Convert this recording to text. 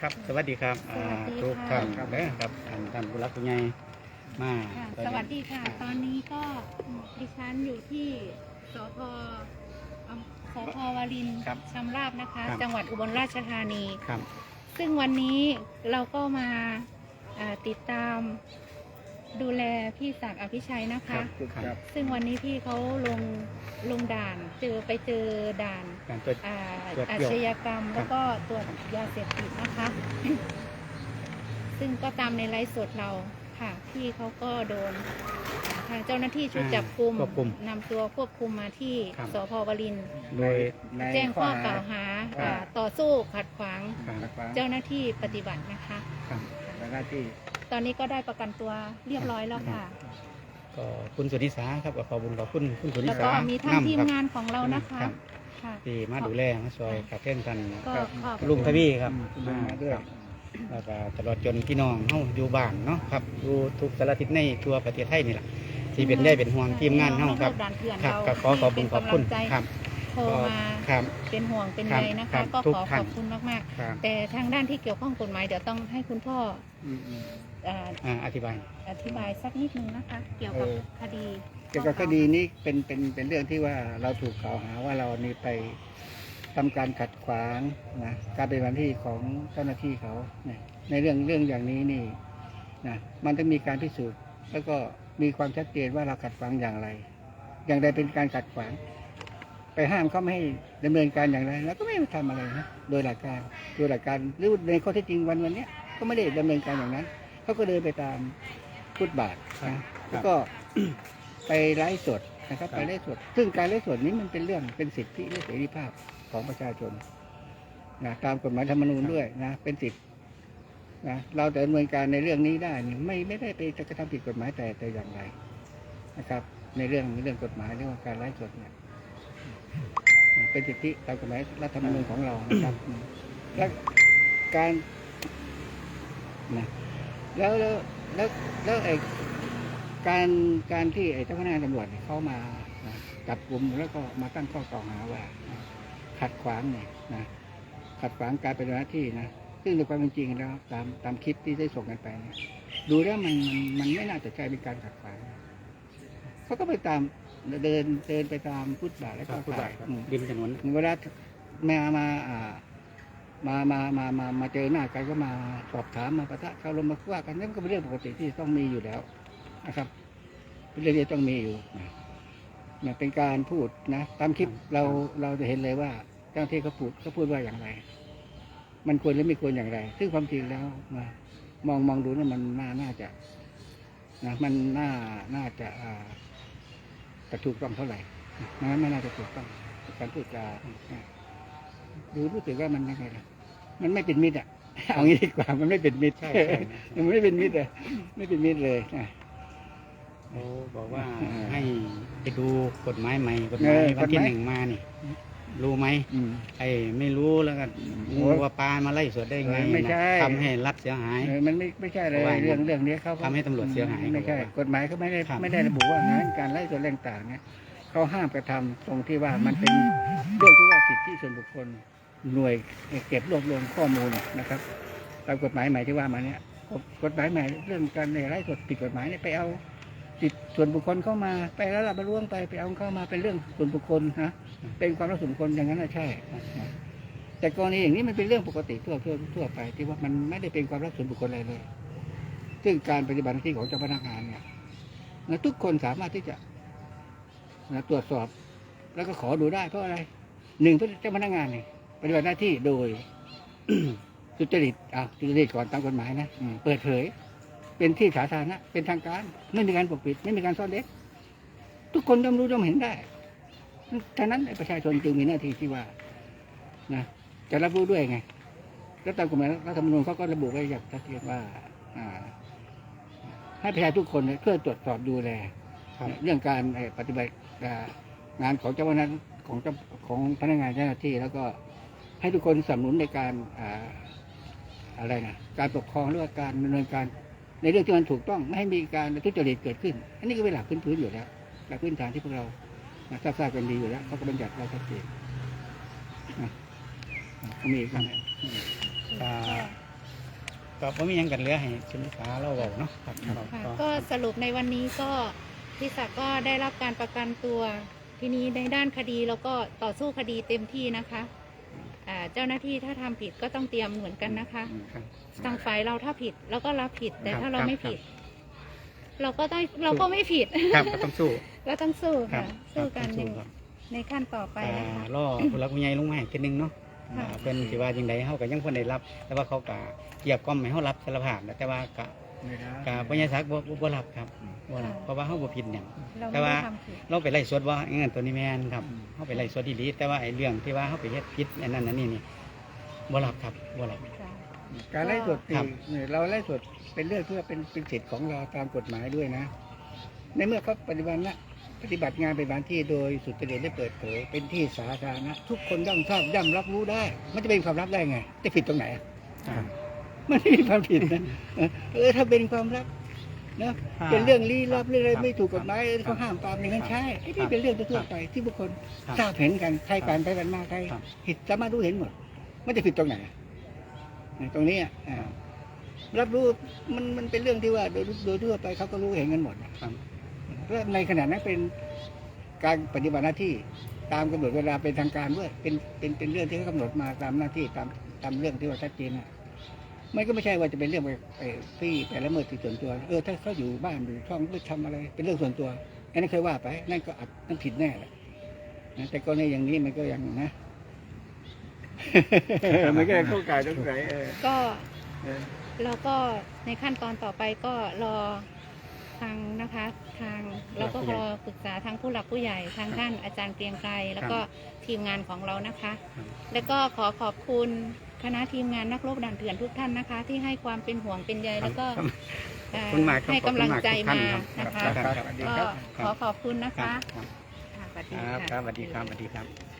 ครับ สวัสดีครับอ่าสวัสดีทุกค่ะท่านครับเด้อครับท่านท่านผู้รักผู้ใหญ่มาค่ะตอนสนี้วัสดีค่ะ ตอนนี้ก็ดิฉันอยู่ที่สพอำสพวารินทร์ครับชำราบนะคะ ครับ จังหวัดอุบลราชธานี ครับ ซึ่งวันนี้เราก็มาอ่าติดตาม ดูแลพี่ศักดิ์อภิชัยนะครัคะบครับ ซึ่งวันนี้พี่เขาลงลงด่านเจอไปเจอด่านการตรวจอ่าตรวจอาเดี่ยว ชญากรรมครับแล้วก็ตรวจยาเสพติดนะคะ ซึ่งก็ตามในไลฟ์สดเราค่ะ พี่เขาก็โดนทางเจ้าหน้าที่ชุดจับกลุ่มควบคุมนำตัวควบคุมมาที่ครับ สพวรินทร์โดย ในแจ้งข้อกล่าวหาว่า อ่าต่อสู้ขัดขวางครับครับ เจ้าหน้าที่ปฏิบัตินะคะ ครับหน้าที่ ตอนนี้ก็ได้ประกันตัวเรียบร้อยแล้วค่ะ ก็คุณสุนิสาครับก็ขอบคุณขอบคุณคุณสุนิแล้วสาก็มีทั้งนำทีมครับงานของเรานะคะรับค่ะ ที่มาดูแลมาช่วยกับเพื่อนท่านก็ขอบลุงทวีครับคุณลุงมาด้วยครับแล้วก็ตลอดจนพี่น้องเฮาอยู่บ้านเนาะครับอยู่ทุกสารทิศในทั่วประเทศไทยนี่แหละที่เป็นได้เป็นห่วงทีมงานเฮาครับด่านเถื่อนครับเราก็ขอขอบคุณขอบคุณเป็นกำลังใจ ครับโทรมาครับ เป็นห่วงเป็นครัใยบนะครัคะ บก็ทุกขอท่านขอบคุณมากครับๆ แต่ทางด้านที่เกี่ยวข้องกฎหมายเดี๋ยวต้องให้คุณพ่ออืมอืมเอ่ออ่าอธิบาย อธิบายสักนิดนึงนะคะ เกี่ยวกับเออ คดีเกี่ยวกับคดีนี้เป็นเป็นเป็นเรื่องที่ว่าเราถูกกล่าวหาว่าเรานี่ไปทำการขัดขวางนะการปฏิบัติหน้าที่ของเจ้าหน้าที่เขาเนี่ยในเรื่องเรื่องอย่างนี้นี่นะมันต้องมีการพิสูจน์แล้วก็มีความชัดเจนว่าเราขัดขวางอย่างไร อย่างใดเป็นการขัดขวาง ไปห้ามเขาไม่ให้ดำเนินการอย่างไรแล้วก็ไม่ได้ทำอะไรนะโดยหลักการโดยหลักการหรือในข้อเท็จจริงวันวันเนี้ยก็ไม่ได้ดำเนินการอย่างนั้นเขาก็เดินไปตามฟุตบาทครับนะแล้วก็ไปไลฟ์สดนะครับครับไปไลฟ์สด ซึ่งการไลฟ์สดนี้มันเป็นเรื่องเป็นสิทธิและเสรีภาพของประชาชนนะตามกฎหมายธรรมนูญด้วยนะเป็นสิทธินะเราจะดำเนินการในเรื่องนี้ได้นี่ไม่ไม่ได้ไปกระทำผิดกฎหมายแต่แต่อย่างไรนะครับ ในเรื่องเรื่องกฎหมายเรื่องของการไลฟ์สดเนี่ย เป็นสิทธิตามกฎหมายรัฐธรรมนูญของเรานะครับและการนะแล้วแล้วแล้วแล้วไอ้การการที่ไอ้เจ้าพนักงานตำรวจเนี่ยเข้ามานะจับกลุ่มแล้วก็มาตั้งข้อกล่าวหาว่านะขัดขวางเนี่ยนะขัดขวางการปฏิบัติหน้าที่นะซึ่งในความเป็นจริงแล้วตามตามคลิปที่ได้ส่งกันไปเนี่ยดูแล้วมันมันมันไม่น่าจะใช่เป็นการขัดขวางเขาก็ไปตาม เดินเดินไปตามฟุตบาทแล้วคก็รับผู้ใหญ่ถ่ายครับอืมริมถนนเวลามามาอ่ามามามามามาเจอหน้ากันก็มาสอบถามมาประทะคารมมาว่ากันนั่นก็เป็นเรื่องปกติที่ต้องมีอยู่แล้วนะครับเป็นเรื่องที่ต้องมีอยู่นะนะเป็นการพูดนะตามคลิปเราเราจะเห็นเลยว่าเจ้าหน้าที่เขาพูดเขาพูดว่าอย่างไร มันควรหรือไม่ควรอย่างไร ซึ่งความจริงแล้วมามองมองดูนะมันน่าน่าจะนะมันน่าน่าจะอ่า จะถูกต้องเท่าไหร่นะไม่น่าจะถูกต้องการพูดจาเนี่ยดูรู้สึกว่ามันยังไงล่ะมันไม่เป็นมิตรอะเอางี้ดีกว่ามันไม่เป็นมิตรใช่ใช่มันไม่เป็นมิตรเลยไม่เป็นมิตรเลยอะเขาบอกว่าอ่าให้ไปดูกฎหมายใหม่กฎหมายเออวันที่กฎหมายหนึ่งมานี่ รู้ไหมอืม ไอ้ไม่รู้แล้วก็โอ้งูว่าปลามาไล่สวนได้ไงเออไม่ใช่ นะทำให้รัฐเสียหาย เออมันไม่ไม่ใช่เลยเพราะว่าเรื่องเรื่องนี้เขาก็ทำให้ตำรวจเสียหายไม่ใช่เขาบอกว่ากฎหมายเขาไม่ได้ครับ ไม่ได้ระบุว่างานการไล่ส่วนแรงต่างเนี่ยเขาห้ามกระทำตรงที่ว่ามันเป็นเรื่องที่ว่าสิทธิส่วนบุคคลหน่วยเก็บรวบรวมข้อมูลนะครับตามกฎหมายใหม่ที่ว่ามาเนี่ยกฎกฎหมายใหม่เรื่องการไล่สดผิดกฎหมายเนี่ยไปเอา สิทธิส่วนบุคคลเข้ามาไปแล้วเราไปล่วงไปไปเอาเข้ามาเป็นเรื่องส่วนบุคคลนะเป็นความรับส่วนบุคคลอย่างนั้นใช่แต่กรณีอย่างนี้มันเป็นเรื่องปกติทั่วทั่วทั่วไป ที่ว่ามันไม่ได้เป็นความรับส่วนบุคคลอะไรเลย ซึ่งการปฏิบัติหน้าที่ของเจ้าพนักงานเนี่ยนะทุกคนสามารถที่จะนะตรวจสอบแล้วก็ขอดูได้เพราะอะไรหนึ่งเพื่อเจ้าพนักงานเนี่ยปฏิบัติหน้าที่โดยสุจริตอะสุจริตก่อนตามกฎหมายนะเปิดเผย เป็นที่สาธารณะเป็นทางการ ไม่มีการปกปิด ไม่มีการซ่อนเล็นทุกคนย่อมรู้ย่อมเห็นได้ฉะนั้นประชาชนจึงมีหน้าที่ที่ว่านะจะรับรู้ด้วยไง แล้วตามกฎหมายรัฐธรรมนูญเขาก็ระบุไว้อย่างชัดเจนว่าอ่าให้ประชาชนทุกคนเนี่ยเพื่อตรวจสอบดูแลครับเรื่องการเอ่อปฏิบัติอ่างานของเจ้าพนักของเจ้าของพนักงานเจ้าหน้าที่ แล้วก็ให้ทุกคนสนับสนุนในการอ่าอะไรนะการปกครองหรือว่าการดำเนินการ ในเรื่องที่มันถูกต้องไม่ให้มีการทุจริตเกิดขึ้น อันนี้ก็เป็นหลักพื้นๆอยู่แล้วหลักพื้นฐานที่พวกเรานะทราบๆกันดีอยู่แล้วเขาก็บัญญัติไว้ชัดเจนนะเขามีอีกไหมอ่าก็บ่มีหยังกันเหลือให้ชุนลูกค้าเราเว้าเนาะครับค่ะก็ก็สรุปในวันนี้ก็พี่ศักดิ์ก็ได้รับการประกันตัว ทีนี้ในด้านคดีเราก็ต่อสู้คดีเต็มที่นะคะอ่า เจ้าหน้าที่ถ้าทำผิดก็ต้องเตรียมเหมือนกันนะคะครับทางฝ่ายเราถ้าผิดเราก็รับผิด แต่ครับถ้าเราครับไม่ผิด เราก็ต้องเราก็ไม่ผิดครับก็ต้องสู้ก็ต้องสู้ครัค่ะบสู้กันครับในต้องสู้ครับในขั้นต่อไปอ่านะคะรอผู้หลักผู้ใหญ่ลงมาให้ทีนึงเนาะค่ะอ่าเพิ่นสิว่าจังไดเฮาก็ยังเพิ่นได้รับ แต่ว่าเขาก็เกียบกล่อมให้เฮารับสารภาพนะแต่ว่าก็ ไม่ได้ก็บ่ยศักดิ์บ่บ่บ่รับครับบ่รับค่ะเพราะว่าเฮาบ่ผิดหยังเราแต่ไม่ว่าได้ทำผิดเราไปไล่สดว่าเงินตัวนี้แม่นครับเฮาไปไล่สดอีหลีแต่ว่าไอ้เรื่องที่ว่าเฮาไปเฮ็ดผิดอันนั้นอันนี้นี่บ่รับครับบ่รับค่ะการไล่สดครับนี่เราไล่สดเป็นเรื่องที่ว่าเป็นเป็นสิทธิ์ของเราตามกฎหมายด้วยนะ ในเมื่อเขาปฏิบัตินะปฏิบัติงานเป็นบานที่โดยสุจริตได้เปิดเผยเป็นที่สาธารณะทุกคนย่อมทราบย่อมรับรู้ได้ มันจะเป็นความลับได้ไงจะผิดตรงไหนอะอ่า มันไม่มีความผิดนะเออเออถ้าเป็นความลับนะอ่าเป็นเรื่องลี้ลับเรื่องอะไรครับไม่ถูกกฎหมายเออครัเขาบห้ามปรามอย่างนั้นครับใช่ไอ้ครันี่บเป็นเรื่องทั่วๆไปที่บุคคลครับทราบเห็นกันใครผ่านไปผ่านมาใครครับผิดสามารถรู้เห็นหมดมันจะผิดตรงไหนอะตรงนี้อะอ่ารับรู้มันมันเป็นเรื่องที่ว่า โดยโดยทั่วไปเขาก็รู้เห็นกันหมดนะครับเพราะในขณะนั้นเป็นการปฏิบัติหน้าที่ตามกำหนดเวลาเป็นทางการด้วยเป็นเป็นเป็นเรื่องที่เขากำหนดมาตามหน้าที่ตามตามเรื่องที่ว่าชัดเจนอะ มันก็ไม่ใช่ว่าจะเป็นเรื่องไปไปที่ไปละเมิดสิทธิส่วนตัว เออถ้าเขาอยู่บ้านอยู่ช่องไปทำอะไรเป็นเรื่องส่วนตัวอันนั้นเคยว่าไปนั่นก็อัดนั่นผิดแน่แหละนะแต่ก็ในอย่างนี้มันก็ยังนะมันก็ยังเข้าข่ายตรงไหนเออก็เออเราก็ในขั้นตอนต่อไปก็รอทางนะคะ ทางเราก็รอปรึกษาทางผู้หลักผู้ใหญ่ทางท่านอาจารย์เกรียงไกรแล้วก็ทีมงานของเรานะคะครับแล้วก็ขอขอบคุณ คณะทีมงานนักรบด่านเถื่อนทุกท่านนะคะ ที่ให้ความเป็นห่วงเป็นใยแล้วก็ครับเอ่อขอบคุณมากครับให้กำลังใจขอบมาคุณมากทุกท่านครับนะคะครับก็ขอขอบคุณนะครัคะบครับค่ะสวัสดีครับค่ะครับสวัสดีครับสวัสดีครับ